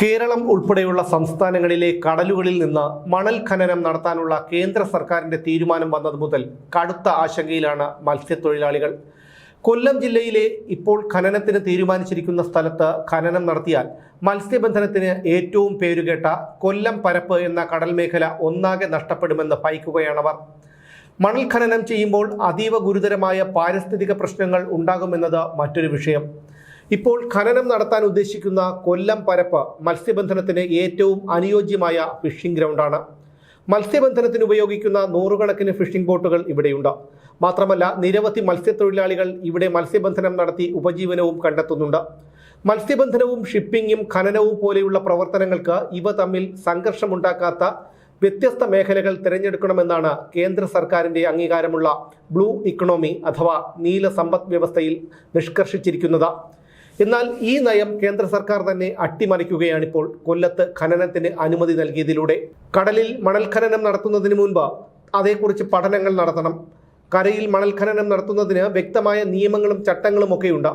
കേരളം ഉൾപ്പെടെയുള്ള സംസ്ഥാനങ്ങളിലെ കടലുകളിൽ നിന്ന് മണൽ ഖനനം നടത്താനുള്ള കേന്ദ്ര സർക്കാരിന്റെ തീരുമാനം വന്നത് മുതൽ കടുത്ത ആശങ്കയിലാണ് മത്സ്യത്തൊഴിലാളികൾ. കൊല്ലം ജില്ലയിലെ ഇപ്പോൾ ഖനനത്തിന് തീരുമാനിച്ചിരിക്കുന്ന സ്ഥലത്ത് ഖനനം നടത്തിയാൽ മത്സ്യബന്ധനത്തിന് ഏറ്റവും പേരുകേട്ട കൊല്ലം പരപ്പ് എന്ന കടൽ മേഖല ഒന്നാകെ നഷ്ടപ്പെടുമെന്ന് ഭയക്കുകയാണവർ മണൽ ഖനനം ചെയ്യുമ്പോൾ അതീവ ഗുരുതരമായ പാരിസ്ഥിതിക പ്രശ്നങ്ങൾ ഉണ്ടാകുമെന്നത് മറ്റൊരു വിഷയം. ഇപ്പോൾ ഖനനം നടത്താൻ ഉദ്ദേശിക്കുന്ന കൊല്ലം പരപ്പ് മത്സ്യബന്ധനത്തിന് ഏറ്റവും അനുയോജ്യമായ ഫിഷിംഗ് ഗ്രൗണ്ടാണ്. മത്സ്യബന്ധനത്തിന് ഉപയോഗിക്കുന്ന നൂറുകണക്കിന് ഫിഷിംഗ് ബോട്ടുകൾ ഇവിടെയുണ്ട്. മാത്രമല്ല നിരവധി മത്സ്യത്തൊഴിലാളികൾ ഇവിടെ മത്സ്യബന്ധനം നടത്തി ഉപജീവനവും കണ്ടെത്തുന്നുണ്ട്. മത്സ്യബന്ധനവും ഷിപ്പിംഗും ഖനനവും പോലെയുള്ള പ്രവർത്തനങ്ങൾക്ക് ഇവ തമ്മിൽ സംഘർഷമുണ്ടാക്കാത്ത വ്യത്യസ്ത മേഖലകൾ തിരഞ്ഞെടുക്കണമെന്നാണ് കേന്ദ്ര സർക്കാരിന്റെ അംഗീകാരമുള്ള ബ്ലൂ ഇക്കണോമി അഥവാ നീല സമ്പദ് വ്യവസ്ഥയിൽ നിഷ്കർഷിച്ചിരിക്കുന്നത്. എന്നാൽ ഈ നയം കേന്ദ്ര സർക്കാർ തന്നെ അട്ടിമറിക്കുകയാണിപ്പോൾ കൊല്ലത്ത് ഖനനത്തിന് അനുമതി നൽകിയതിലൂടെ. കടലിൽ മണൽ ഖനനം നടത്തുന്നതിന് മുൻപ് അതേക്കുറിച്ച് പഠനങ്ങൾ നടത്തണം. കരയിൽ മണൽ ഖനനം നടത്തുന്നതിന് വ്യക്തമായ നിയമങ്ങളും ചട്ടങ്ങളും ഒക്കെയുണ്ട്.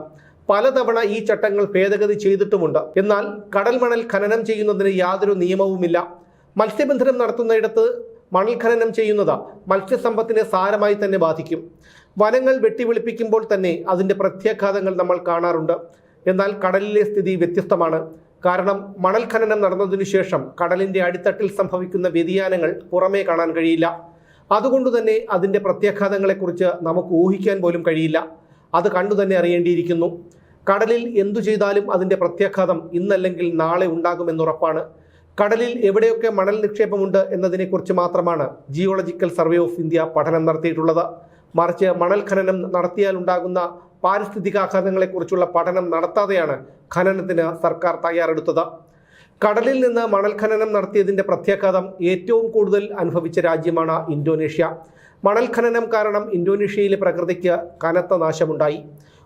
പലതവണ ഈ ചട്ടങ്ങൾ ഭേദഗതി ചെയ്തിട്ടുമുണ്ട്. എന്നാൽ കടൽ മണൽ ഖനനം ചെയ്യുന്നതിന് യാതൊരു നിയമവുമില്ല. മത്സ്യബന്ധനം നടത്തുന്നയിടത്ത് മണൽ ഖനനം ചെയ്യുന്നത് മത്സ്യസമ്പത്തിനെ സാരമായി തന്നെ ബാധിക്കും. വനങ്ങൾ വെട്ടിവിളിപ്പിക്കുമ്പോൾ തന്നെ അതിന്റെ പ്രത്യാഘാതങ്ങൾ നമ്മൾ കാണാറുണ്ട്. എന്നാൽ കടലിലെ സ്ഥിതി വ്യത്യസ്തമാണ്. കാരണം മണൽ ഖനനം നടന്നതിനു ശേഷം കടലിന്റെ അടിത്തട്ടിൽ സംഭവിക്കുന്ന വ്യതിയാനങ്ങൾ പുറമേ കാണാൻ കഴിയില്ല. അതുകൊണ്ട് തന്നെ അതിന്റെ പ്രത്യാഘാതങ്ങളെക്കുറിച്ച് നമുക്ക് ഊഹിക്കാൻ പോലും കഴിയില്ല. അത് കണ്ടു തന്നെ അറിയേണ്ടിയിരിക്കുന്നു. കടലിൽ എന്തു ചെയ്താലും അതിന്റെ പ്രത്യാഘാതം ഇന്നല്ലെങ്കിൽ നാളെ ഉണ്ടാകുമെന്നുറപ്പാണ്. കടലിൽ എവിടെയൊക്കെ മണൽ നിക്ഷേപമുണ്ട് എന്നതിനെക്കുറിച്ച് മാത്രമാണ് ജിയോളജിക്കൽ സർവേ ഓഫ് ഇന്ത്യ പഠനം നടത്തിയിട്ടുള്ളത്. മറിച്ച് മണൽ ഖനനം നടത്തിയാൽ ഉണ്ടാകുന്ന പാരിസ്ഥിതികാഘാതങ്ങളെക്കുറിച്ചുള്ള പഠനം നടത്താതെയാണ് ഖനനത്തിന് സർക്കാർ തയ്യാറെടുത്തത്. കടലിൽ നിന്ന് മണൽ ഖനനം നടത്തിയതിന്റെ പ്രത്യാഘാതം ഏറ്റവും കൂടുതൽ അനുഭവിച്ച രാജ്യമാണ് ഇന്തോനേഷ്യ. മണൽ ഖനനം കാരണം ഇന്തോനേഷ്യയിലെ പ്രകൃതിക്ക് കനത്ത നാശമുണ്ടായി.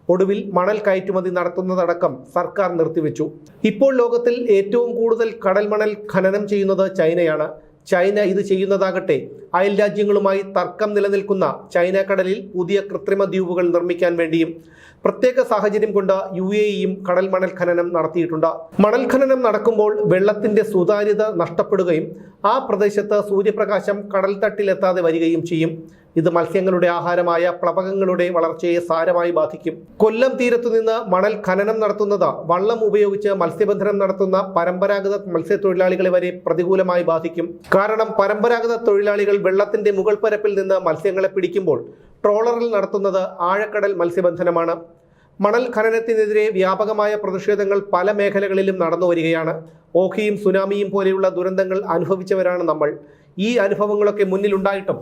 ഒടുവിൽ മണൽ കയറ്റുമതി നടത്തുന്നതടക്കം സർക്കാർ നിർത്തിവെച്ചു. ഇപ്പോൾ ലോകത്തിൽ ഏറ്റവും കൂടുതൽ കടൽ മണൽ ഖനനം ചെയ്യുന്നത് ചൈനയാണ്. ചൈന ഇത് ചെയ്യുന്നതാകട്ടെ അയൽ രാജ്യങ്ങളുമായി തർക്കം നിലനിൽക്കുന്ന ചൈന കടലിൽ പുതിയ കൃത്രിമ ദ്വീപുകൾ നിർമ്മിക്കാൻ വേണ്ടിയും പ്രത്യേക സാഹചര്യം കൊണ്ട് യു എ ഇയും കടൽ മണൽ ഖനനം നടത്തിയിട്ടുണ്ട്. മണൽ ഖനനം നടക്കുമ്പോൾ വെള്ളത്തിന്റെ സുതാര്യത നഷ്ടപ്പെടുകയും ആ പ്രദേശത്ത് സൂര്യപ്രകാശം കടൽ തട്ടിലെത്താതെ വരികയും ചെയ്യും. ഇത് മത്സ്യങ്ങളുടെ ആഹാരമായ പ്ലവകങ്ങളുടെ വളർച്ചയെ സാരമായി ബാധിക്കും. കൊല്ലം തീരത്തു നിന്ന് മണൽ ഖനനം നടത്തുന്നത് വള്ളം ഉപയോഗിച്ച് മത്സ്യബന്ധനം നടത്തുന്ന പരമ്പരാഗത മത്സ്യത്തൊഴിലാളികളെ വരെ പ്രതികൂലമായി ബാധിക്കും. കാരണം പരമ്പരാഗത തൊഴിലാളികൾ വെള്ളത്തിന്റെ മുകൾ പരപ്പിൽ നിന്ന് മത്സ്യങ്ങളെ പിടിക്കുമ്പോൾ ട്രോളറിൽ നടത്തുന്നത് ആഴക്കടൽ മത്സ്യബന്ധനമാണ്. മണൽ ഖനനത്തിനെതിരെ വ്യാപകമായ പ്രതിഷേധങ്ങൾ പല മേഖലകളിലും നടന്നു വരികയാണ്. ഓഖിയും സുനാമിയും പോലെയുള്ള ദുരന്തങ്ങൾ അനുഭവിച്ചവരാണ് നമ്മൾ. ഈ അനുഭവങ്ങളൊക്കെ മുന്നിലുണ്ടായിട്ടും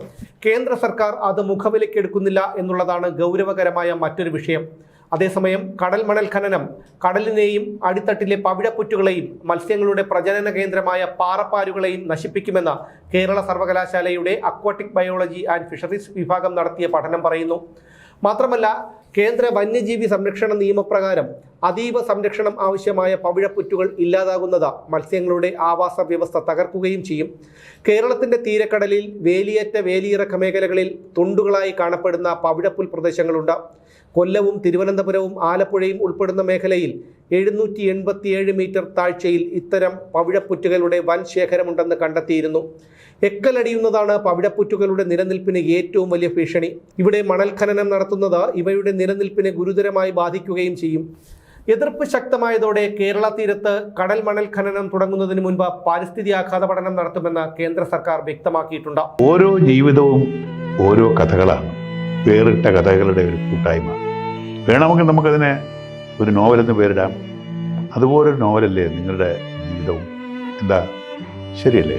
കേന്ദ്ര സർക്കാർ അത് മുഖവിലക്കെടുക്കുന്നില്ല എന്നുള്ളതാണ് ഗൗരവകരമായ മറ്റൊരു വിഷയം. അതേസമയം കടൽ മണൽ ഖനനം കടലിനെയും അടിത്തട്ടിലെ പവിഴപ്പുറ്റുകളെയും മത്സ്യങ്ങളുടെ പ്രജനന കേന്ദ്രമായ പാറപ്പാരുകളെയും നശിപ്പിക്കുമെന്ന കേരള സർവകലാശാലയുടെ അക്വാട്ടിക് ബയോളജി ആൻഡ് ഫിഷറീസ് വിഭാഗം നടത്തിയ പഠനം പറയുന്നു. മാത്രമല്ല കേന്ദ്ര വന്യജീവി സംരക്ഷണ നിയമപ്രകാരം അതീവ സംരക്ഷണം ആവശ്യമായ പവിഴപ്പുറ്റുകൾ ഇല്ലാതാകുന്നത് മത്സ്യങ്ങളുടെ ആവാസ വ്യവസ്ഥ തകർക്കുകയും ചെയ്യും. കേരളത്തിന്റെ തീരക്കടലിൽ വേലിയേറ്റ വേലിയിറക്ക മേഖലകളിൽ തുണ്ടുകളായി കാണപ്പെടുന്ന പവിഴപ്പുൽ പ്രദേശങ്ങളുണ്ട്. കൊല്ലവും തിരുവനന്തപുരവും ആലപ്പുഴയും ഉൾപ്പെടുന്ന മേഖലയിൽ എഴുന്നൂറ്റി എൺപത്തിയേഴ് മീറ്റർ താഴ്ചയിൽ ഇത്തരം പവിഴപ്പുറ്റുകളുടെ വൻ ശേഖരമുണ്ടെന്ന് കണ്ടെത്തിയിരുന്നു. എക്കലടിയുന്നതാണ് പവിഴപ്പുറ്റുകളുടെ നിലനിൽപ്പിന് ഏറ്റവും വലിയ ഭീഷണി. ഇവിടെ മണൽ ഖനനം നടത്തുന്നത് ഇവയുടെ നിലനിൽപ്പിനെ ഗുരുതരമായി ബാധിക്കുകയും ചെയ്യും. എതിർപ്പ് ശക്തമായതോടെ കേരള തീരത്ത് കടൽ മണൽ ഖനനം തുടങ്ങുന്നതിന് മുൻപ് പാരിസ്ഥിതി ആഘാത പഠനം നടത്തുമെന്ന് കേന്ദ്ര സർക്കാർ വ്യക്തമാക്കിയിട്ടുണ്ട്. ഓരോ ജീവിതവും ഓരോ കഥകളാണ്. വേറിട്ട കഥകളുടെ ഒരു കൂട്ടായ്മ. വേണമെങ്കിൽ നമുക്കതിനെ ഒരു നോവലെന്ന് പേരിടാം. അതുപോലൊരു നോവലല്ലേ നിങ്ങളുടെ ജീവിതവും? എന്താ? ശരിയല്ലേ?